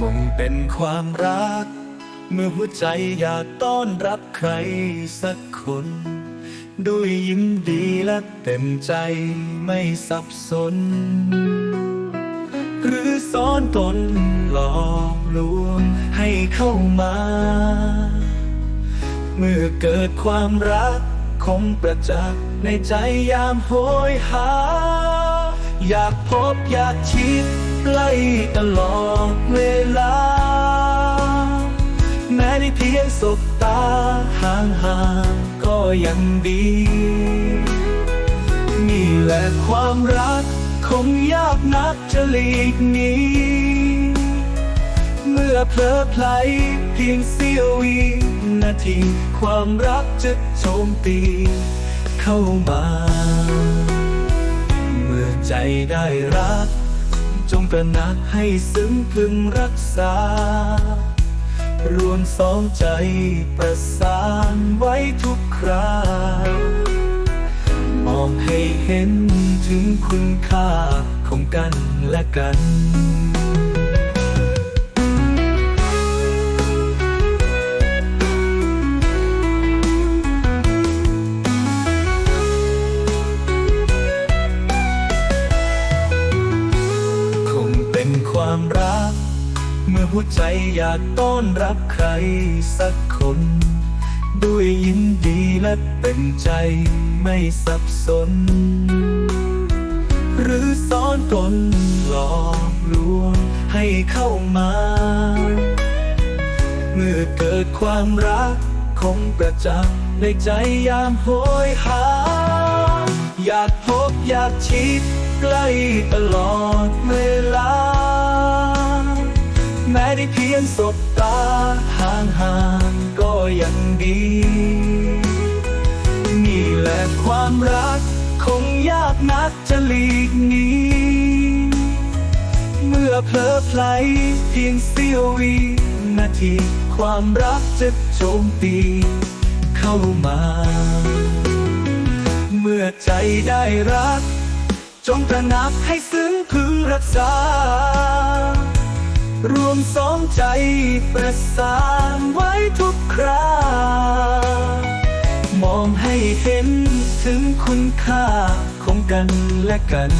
คงเป็นความรัก เมื่อหัวใจอยากต้อนรับใครสักคน ด้วยยิ้มดีและเต็มใจไม่สับสน หรือซ้อนตนหลอกลวงให้เข้ามา เมื่อเกิดความรักคงประจักษ์ในใจยามโหยหา อยากพบอยากชิดใกล้ตลอดเว ห่างห่างๆก็ยังดี นี่แหละความรักคงยากนักจะหลีกหนีเมื่อเพลอไพลเพียงเสี้ยววินาที ความรักจะโจมตีเข้ามา เมื่อใจได้รัก จงตระหนักให้ซึ้งพึงรักษา รวมสองใจประสานไว้ทุกคราวมองให้เห็นถึงคุณค่าของกันและกัน หัวใจอยากต้อนรับใครสักคน ด้วยยินดีและเต็มใจไม่สับสน หรือซ้อนตนหลอกลวงให้เข้ามา เมื่อเกิดความรักคงประจักษ์ในใจยามโหยหา อยากพบอยากชิดใกล้ตลอดเวลา ได้เพียงสบตาห่างห่างก็ยังดี นี่แหละความรัก คงยากนักจะหลีกหนีเมื่อเพลอไพลเพียงเสี้ยววินาที ความรักจะโจมตีเข้ามา เมื่อใจได้รัก จงตระหนักให้ซึ้งพึงรักษา รวมสองใจประสานไว้ทุกครามองให้เห็นถึงคุณค่าของกันและกัน